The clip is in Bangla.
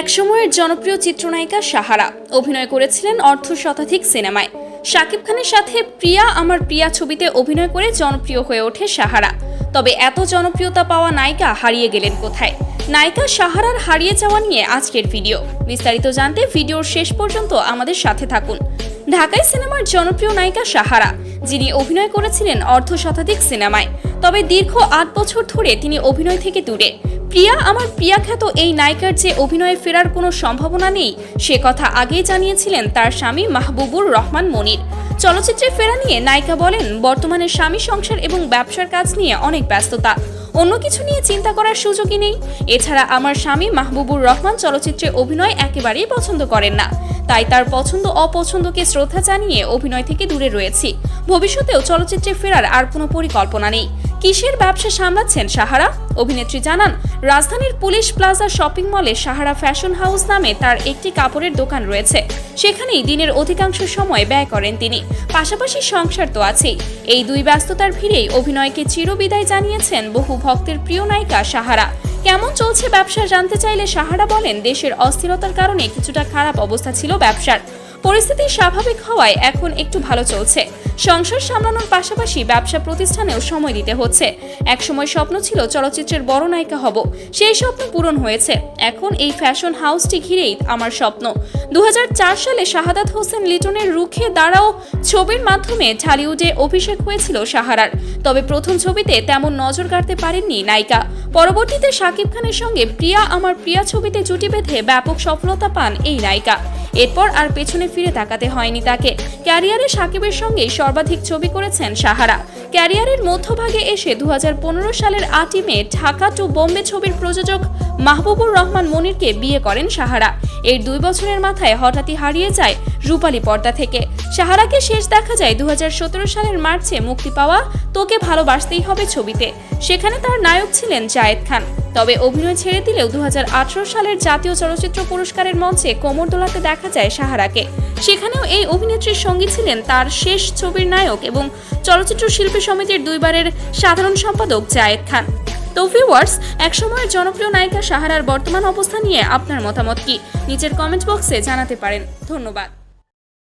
একসময়ের জনপ্রিয় চিত্রনায়িকা সাহারা। অভিনয় করেছিলেন অর্ধ শতাধিক সিনেমায়। শাকিব খানের সাথে প্রিয়া আমার প্রিয়া ছবিতে অভিনয় করে জনপ্রিয় হয়ে ওঠে সাহারা। তবে এত জনপ্রিয়তা পাওয়া নায়িকা হারিয়ে গেলেন কোথায়? নায়িকা সাহারার হারিয়ে যাওয়া নিয়ে আজকের ভিডিও। বিস্তারিত জানতে ভিডিওর শেষ পর্যন্ত আমাদের সাথে থাকুন। ঢাকাই সিনেমার জনপ্রিয় নায়িকা সাহারা, যিনি অভিনয় করেছিলেন অর্ধ শতাধিক সিনেমায়। তবে দীর্ঘ আট বছর ধরে তিনি অভিনয় থেকে দূরে। প্রিয়া, আমার প্রিয়া খ্যাত এই নায়িকার যে অভিনয়ে ফেরার কোনো সম্ভাবনা নেই, সে কথা আগেই জানিয়েছিলেন তার স্বামী মাহবুবুর রহমান মনির। চলচ্চিত্রে ফেরা নিয়ে নায়িকা বলেন, বর্তমানে স্বামী সংসার এবং ব্যবসার কাজ নিয়ে অনেক ব্যস্ততা। অন্য কিছু নিয়ে চিন্তা করার সুযোগই নেই। এছাড়া আমার স্বামী মাহবুবুর রহমান চলচ্চিত্রে অভিনয় একেবারেই পছন্দ করেন না। তাই তার পছন্দ অপছন্দকে শ্রদ্ধা জানিয়ে অভিনয় থেকে দূরে রয়েছি। ভবিষ্যতেও চলচ্চিত্রে ফেরার আর কোনো পরিকল্পনা নেই। কিসের ব্যবসা সামলাচ্ছেন সাহারা? অভিনেত্রী জানান, রাজধানীর পুলিশ প্লাজা শপিং মলে সাহারা ফ্যাশন হাউস নামে তার একটি কাপড়ের দোকান রয়েছে। সেখানেই দিনের অধিকাংশ সময় ব্যয় করেন তিনি। পাশাপাশি সংসার তো আছেই। এই দুই ব্যস্ততার ভিড়েই অভিনয়কে চিরবিদায় জানিয়েছেন বহু ভক্তের প্রিয় নায়িকা সাহারা। কেমন চলছে ব্যবসা জানতে চাইলে সাহারা বলেন, দেশের অস্থিরতার কারণে কিছুটা খারাপ অবস্থা ছিল ব্যবসার। পরিস্থিতি স্বাভাবিক হওয়ায় এখন একটু ভালো চলছে। সংসার সামলানোর পাশাপাশি ব্যবসা প্রতিষ্ঠানেও সময় দিতে হচ্ছে। একসময় স্বপ্ন ছিল চলচ্চিত্রের বড় নায়িকা হব। সেই স্বপ্ন পূরণ হয়েছে। এখন এই ফ্যাশন হাউসটি ঘিরেই আমার স্বপ্ন। দু হাজার চার সালে শাহাদাত হোসেন লিটনের রুখে দাঁড়াও ছবির মাধ্যমে ঢালিউডে অভিষেক হয়েছিল সাহারার। তবে প্রথম ছবিতে তেমন নজর কাড়তে পারেননি নায়িকা। পরবর্তীতে শাকিব খানের সঙ্গে প্রিয়া আমার প্রিয়া ছবিতে জুটি বেঁধে ব্যাপক সফলতা পান এই নায়িকা। এরপর আর পেছনে ফিরে তাকাতে হয়নি তাকে। ক্যারিয়ারে সাকিবের সঙ্গে সর্বাধিক ছবি করেছেন সাহারা। ক্যারিয়ারের মধ্যভাগে এসে দু হাজার পনেরো সালের আটই মে ঢাকা টু বোম্বে ছবির প্রযোজক মাহবুবুর রহমান মনিরকে বিয়ে করেন সাহারা। এর দুই বছরের মাথায় হঠাৎই হারিয়ে যায় রূপালী পর্দা থেকে। সাহারাকে শেষ দেখা যায় দুহাজার সতেরো সালের মার্চে মুক্তি পাওয়া তোকে ভালোবাসতেই হবে ছবিতে। সেখানে তার নায়ক ছিলেন জায়েদ খান। তবে অভিনয় ছেড়ে দিলেও দু হাজার আঠারো সালের জাতীয় চলচ্চিত্র পুরস্কারের মঞ্চে কোমর দোলাতে দেখা যায় সাহারাকে। সেখানেও এই অভিনেত্রীর সঙ্গী ছিলেন তার শেষ ছবির নায়ক এবং চলচ্চিত্র শিল্পী সমিতির দুইবারের সাধারণ সম্পাদক জায়েদ খান। তো ভিউয়ার্স একসময়ের জনপ্রিয় নায়িকা সাহারার বর্তমান অবস্থা নিয়ে আপনার মতামত কি? নিচের কমেন্ট বক্সে জানাতে পারেন। ধন্যবাদ।